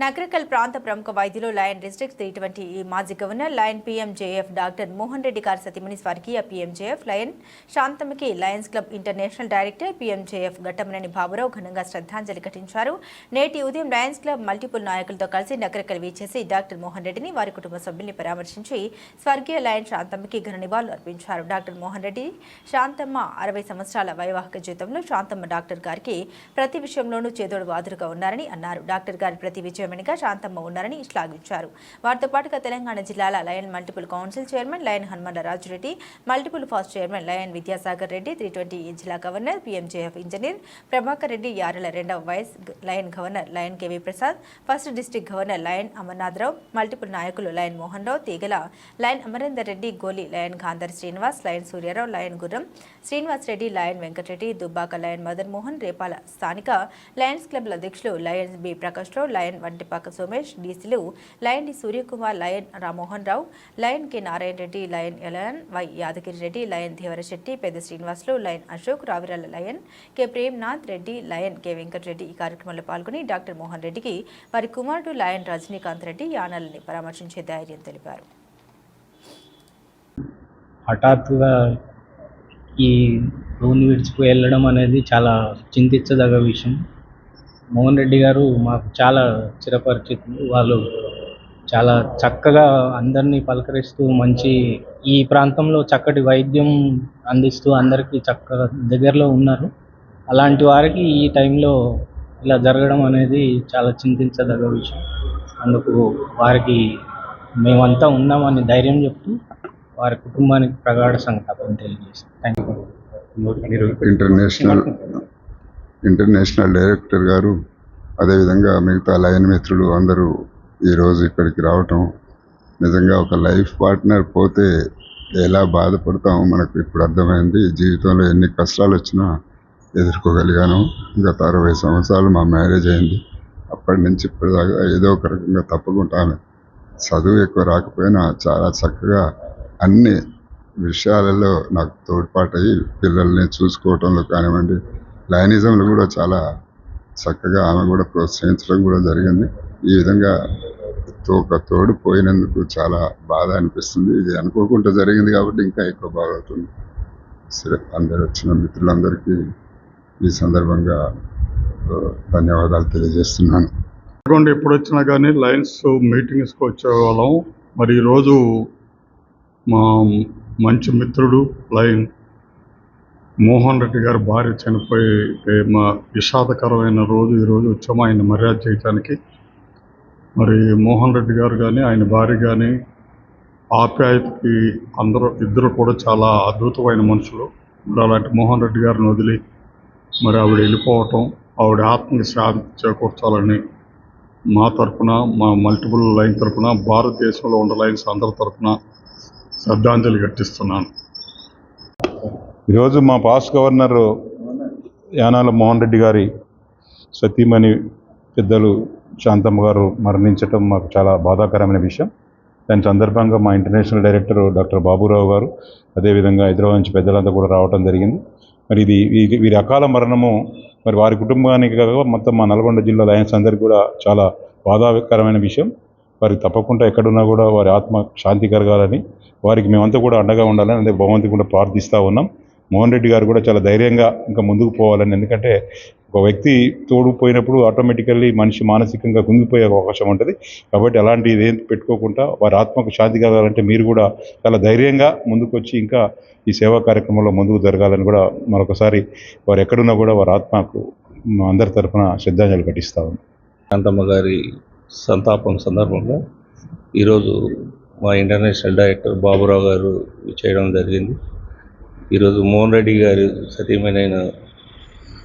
నగరకల్ ప్రాంత ప్రముఖ వైద్యులు లయన్ డిస్ట్రిక్ట్ త్రీ ట్వంటీ మాజీ governor lion PMJF doctor Mohan Reddy గారి సతీమణి స్వర్గీయ PMJF lion శాంతమ్మకి lions club international director PMJF Ghattamaneni Baburao ఘనంగా శ్రద్ధాంజలి ఘటించారు. నేటి ఉదయం లయన్స్ క్లబ్ మల్టిపుల్ నాయకులతో కలిసి నగరకల్ వీచేసి డాక్టర్ మోహన్ రెడ్డిని వారి కుటుంబ సభ్యుల్ని పరామర్శించి స్వర్గీయ లయన్ శాంతమ్మకి ఘన నివాళులు అర్పించారు. డాక్టర్ మోహన్ రెడ్డి శాంతమ్మ అరవై సంవత్సరాల వైవాహిక జీవితంలో శాంతమ్మ డాక్టర్ గారికి ప్రతి విషయంలోనూ చేదోడు వాదురుగా ఉన్నారని అన్నారు. డాక్టర్ గారి ప్రతి చైర్మన్గా శాంతమ్మ ఉన్నారని శ్లాఘించారు. వారితో పాటుగా తెలంగాణ జిల్లాల lion multiple council chairman lion Hanumanda Rajureddy multiple past chairman lion Vidyasagar Reddy three twenty జిల్లా governor PMJF engineer Prabhakar Reddy Yarela రెండవ vice lion governor lion KV Prasad first district governor lion Amarnatharao multiple నాయకులు lion Mohan Rao Teegala lion Amarender Reddy Goli lion Gandhar Srinivas lion Suryarao lion Gurram Srinivas Reddy lion Venkatareddy Dubbaka lion Madan Mohan Repala స్థానిక lions క్లబ్ల అధ్యక్షులు lions B Prakash Rao lion Kantipaka Somesh డీసీలు lion D Suryakumar lion Rammohan Rao lion K Narayana Reddy lion ఎలయన్ Y Yadagiri Reddy lion Devarasetti పెద్ద Srinivasulu lion Ashok Ravirala lion K Premnath Reddy lion K Venkatareddy ఈ కార్యక్రమంలో పాల్గొని doctor Mohan రెడ్డికి వారి కుమారుడు lion Rajinikanth Reddy యానాలని పరామర్శించే ధైర్యం తెలిపారు. హఠాత్తుగా ఈ భూమిని విడిచిపోయి వెళ్ళడం అనేది చాలా చింతించదగ్గ విషయం. మోహన్ రెడ్డి గారు మాకు చాలా చిరపరిచితులు. వాళ్ళు చాలా చక్కగా అందరినీ పలకరిస్తూ మంచి ఈ ప్రాంతంలో చక్కటి వైద్యం అందిస్తూ అందరికీ చక్కగా దగ్గరలో ఉన్నారు. అలాంటి వారికి ఈ టైంలో ఇలా జరగడం అనేది చాలా చింతించదగ్గ విషయం. అందుకు వారికి మేమంతా ఉన్నామని ధైర్యం చెప్తూ వారి కుటుంబానికి ప్రగాఢ సంతాపం తెలియజేస్తాం. Thank you international international director గారు అదేవిధంగా మిగతా లయన్ మిత్రులు అందరూ ఈరోజు ఇక్కడికి రావటం నిజంగా ఒక లైఫ్ పార్ట్నర్ పోతే ఎలా బాధపడతామో మనకు ఇప్పుడు అర్థమైంది. జీవితంలో ఎన్ని కష్టాలు వచ్చినా ఎదుర్కోగలిగాను. గత అరవై సంవత్సరాలు మా మ్యారేజ్ అయింది. అప్పటి నుంచి ఇప్పటిదాకా ఏదో ఒక రకంగా తప్పకుండా ఆమె చదువు ఎక్కువ రాకపోయినా చాలా చక్కగా అన్ని విషయాలలో నాకు తోడ్పాటయ్యి పిల్లల్ని చూసుకోవటంలో కానివ్వండి లయనిజంలో కూడా చాలా చక్కగా ఆమె కూడా ప్రోత్సహించడం కూడా జరిగింది. ఈ విధంగా ఒక తోడు పోయినందుకు చాలా బాధ అనిపిస్తుంది. ఇది అనుకోకుండా జరిగింది కాబట్టి ఇంకా ఎక్కువ బాధ అవుతుంది. సరే అందరు వచ్చిన మిత్రులందరికీ ఈ సందర్భంగా ధన్యవాదాలు తెలియజేస్తున్నాను. నల్గొండ ఎప్పుడు వచ్చినా కానీ లయన్స్ మీటింగ్స్కి వచ్చేవాళ్ళం మరి ఈరోజు మా మంచి మిత్రుడు లయన్ మోహన్ రెడ్డి గారు భార్య చనిపోయి మా విషాదకరమైన రోజు ఈరోజు వచ్చాము ఆయన మర్యాద చేయటానికి. మరి మోహన్ రెడ్డి గారు కానీ ఆయన భార్య కానీ ఆప్యాయతకి అందరూ ఇద్దరు కూడా చాలా అద్భుతమైన మనుషులు. మరి అలాంటి మోహన్ రెడ్డి గారిని వదిలి మరి ఆవిడ వెళ్ళిపోవటం ఆవిడ ఆత్మకి శాంతి చేకూర్చాలని మా తరపున మా మల్టిపుల్ లైన్ తరఫున భారతదేశంలో ఉన్న లైన్స్ అందరి తరఫున శ్రద్ధాంజలి ఘటిస్తున్నాను. ఈరోజు మా పాస్ గవర్నర్ యానాల మోహన్ రెడ్డి గారి సతీమణి పెద్దలు శాంతమ్మ గారు మరణించటం మాకు చాలా బాధాకరమైన విషయం. దాని సందర్భంగా మా ఇంటర్నేషనల్ డైరెక్టర్ డాక్టర్ బాబురావు గారు అదేవిధంగా హైదరాబాద్ నుంచి పెద్దలంతా కూడా రావడం జరిగింది. మరి ఇది వీరి వీరి అకాల మరణము మరి వారి కుటుంబానికి కాక మొత్తం మా నల్గొండ జిల్లా లయన్స్ అందరికీ కూడా చాలా బాధాకరమైన విషయం. వారికి తప్పకుండా ఎక్కడున్నా కూడా వారి ఆత్మ శాంతి కలగాలని వారికి మేమంతా కూడా అండగా ఉండాలని అదే భగవంతుని కూడా ప్రార్థిస్తూ ఉన్నాం. మోహన్ రెడ్డి గారు కూడా చాలా ధైర్యంగా ఇంకా ముందుకు పోవాలని. ఎందుకంటే ఒక వ్యక్తి తోడు పోయినప్పుడు ఆటోమేటికల్లీ మనిషి మానసికంగా కుంగిపోయే అవకాశం ఉంటుంది. కాబట్టి అలాంటి ఇదేం పెట్టుకోకుండా వారి ఆత్మకు శాంతి కలగాలంటే మీరు కూడా చాలా ధైర్యంగా ముందుకు వచ్చి ఇంకా ఈ సేవా కార్యక్రమంలో ముందుకు జరగాలని కూడా మరొకసారి వారు ఎక్కడున్నా కూడా వారి ఆత్మకు అందరి తరఫున శ్రద్ధాంజలి ఘటిస్తా ఉన్నాం. గారి సంతాపం సందర్భంగా ఈరోజు మా ఇంటర్నేషనల్ డైరెక్టర్ బాబురావు గారు చేయడం జరిగింది. ఈరోజు మోహన్ రెడ్డి గారు సతీమైన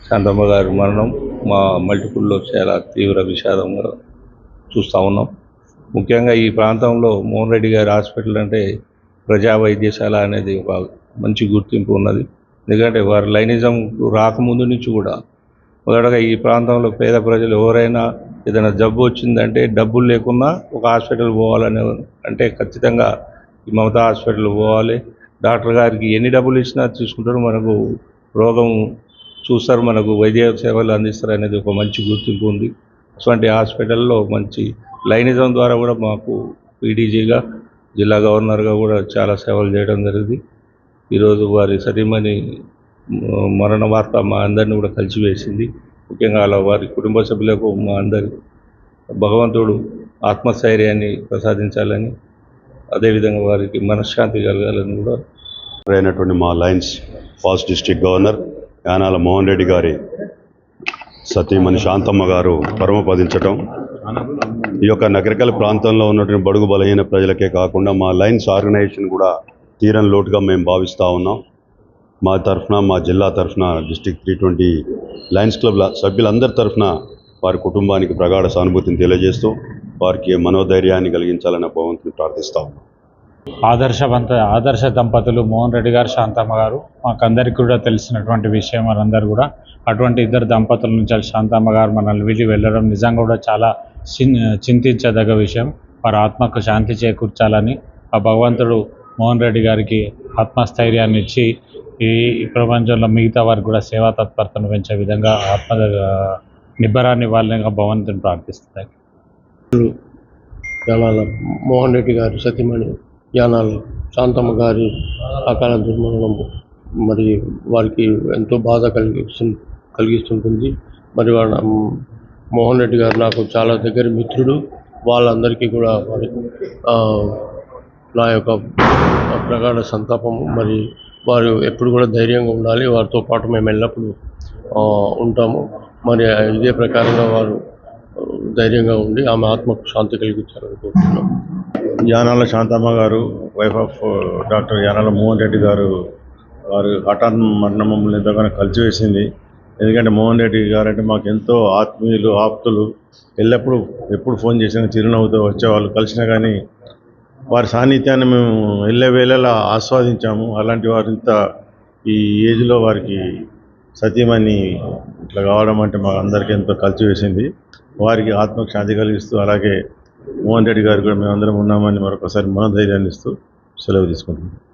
శాంతమ్మ గారి మరణం మా మల్టిపుల్లో చాలా తీవ్ర విషాదంగా చూస్తూ ఉన్నాం. ముఖ్యంగా ఈ ప్రాంతంలో మోహన్ రెడ్డి గారి హాస్పిటల్ అంటే ప్రజా వైద్యశాల అనేది ఒక మంచి గుర్తింపు ఉన్నది. ఎందుకంటే వారి లైనిజం రాకముందు నుంచి కూడా మొదటగా ఈ ప్రాంతంలో పేద ప్రజలు ఎవరైనా ఏదైనా జబ్బు వచ్చిందంటే డబ్బులు లేకున్నా ఒక హాస్పిటల్ పోవాలనే అంటే ఖచ్చితంగా ఈ మమతా హాస్పిటల్ పోవాలి. డాక్టర్ గారికి ఎన్ని డబ్బులు ఇచ్చినా చూసుకుంటారు మనకు రోగం చూస్తారు మనకు వైద్య సేవలు అందిస్తారు అనేది ఒక మంచి గుర్తింపు ఉంది. అటువంటి హాస్పిటల్లో మంచి లైనిజం ద్వారా కూడా మాకు పీడీజీగా జిల్లా గవర్నర్గా కూడా చాలా సేవలు చేయడం జరిగింది. ఈరోజు వారి సతీమణి మరణ వార్త మా అందరిని కూడా కలిసివేసింది. ముఖ్యంగా అలా వారి కుటుంబ సభ్యులకు మా అందరి భగవంతుడు ఆత్మస్థైర్యాన్ని ప్రసాదించాలని అదేవిధంగా వారికి మనశ్శాంతి కలగాలని కూడా అయినటువంటి మా lions past district governor Yanala Mohan Reddy గారి సతీమణి శాంతమ్మ గారు పరమపదించటం. ఈ యొక్క నగరికల ప్రాంతంలో ఉన్నటువంటి బడుగు బలహీన ప్రజలకే కాకుండా మా లైన్స్ ఆర్గనైజేషన్ కూడా తీరని లోటుగా మేము భావిస్తూ ఉన్నాం. మా తరఫున మా జిల్లా తరఫున district three twenty lions club సభ్యులందరి తరఫున వారి కుటుంబానికి ప్రగాఢ సానుభూతిని తెలియజేస్తూ వారికి మనోధైర్యాన్ని కలిగించాలని భగవంతుని ప్రార్థిస్తా ఉన్నాం. ఆదర్శవంత ఆదర్శ దంపతులు మోహన్ రెడ్డి గారు శాంతమ్మ గారు మాకందరికి కూడా తెలిసినటువంటి విషయం మనందరూ కూడా. అటువంటి ఇద్దరు దంపతుల నుంచి శాంతమ్మ గారు మనల్ని విధి వెళ్ళడం నిజంగా కూడా చాలా చింతించదగ్గ విషయం. వారి ఆత్మకు శాంతి చేకూర్చాలని ఆ భగవంతుడు మోహన్ రెడ్డి గారికి ఆత్మస్థైర్యాన్ని ఇచ్చి ఈ ప్రపంచంలో మిగతా వారికి కూడా సేవా తత్పరతను పెంచే విధంగా ఆత్మ నిబ్బరాన్ని ఇవ్వాలని భగవంతుని ప్రార్థిస్తున్నాయి యానాల మోహన్ రెడ్డి గారి సతీమణి యానాల శాంతమ్మ గారి అకాల దుర్మరణం మరి వారికి ఎంతో బాధ కలిగిస్తు కలిగిస్తుంటుంది. మరి వాళ్ళ మోహన్ రెడ్డి గారు నాకు చాలా దగ్గర మిత్రుడు. వాళ్ళందరికీ కూడా మరి నా యొక్క ప్రగాఢ సంతాపము మరి వారు ఎప్పుడు కూడా ధైర్యంగా ఉండాలి. వారితో పాటు మేము ఎల్లప్పుడూ ఉంటాము. మరి ఇదే ప్రకారంగా వారు ధైర్యంగా ఉండి ఆమె ఆత్మకు శాంతి కలిగించాలని కోరుతున్నాం. యానాల శాంతమ్మ గారు wife of doctor Yanala Mohan Reddy గారు వారు హఠాత్ మరణం మమ్మల్ని ఎంతగానో కలిసివేసింది. ఎందుకంటే మోహన్ రెడ్డి గారు అంటే మాకు ఎంతో ఆత్మీయులు ఆప్తులు. ఎల్లప్పుడూ ఎప్పుడు ఫోన్ చేసినా చిరునవ్వుతో వచ్చేవాళ్ళు. కలిసినా కానీ వారి సాన్నిధ్యాన్ని మేము వెళ్ళే వేళలా ఆస్వాదించాము. అలాంటి వారు ఇంత ఈ ఏజ్లో వారికి సత్యమని ఇట్లా కావడం అంటే మాకు అందరికీ ఎంతో కలిసివేసింది వారికి ఆత్మశాంతి కలిగిస్తూ అలాగే మోహన్ రెడ్డి గారు కూడా మేమందరం ఉన్నామని మరొకసారి మనోధైర్యాన్ని ఇస్తూ సెలవు తీసుకుంటున్నాం.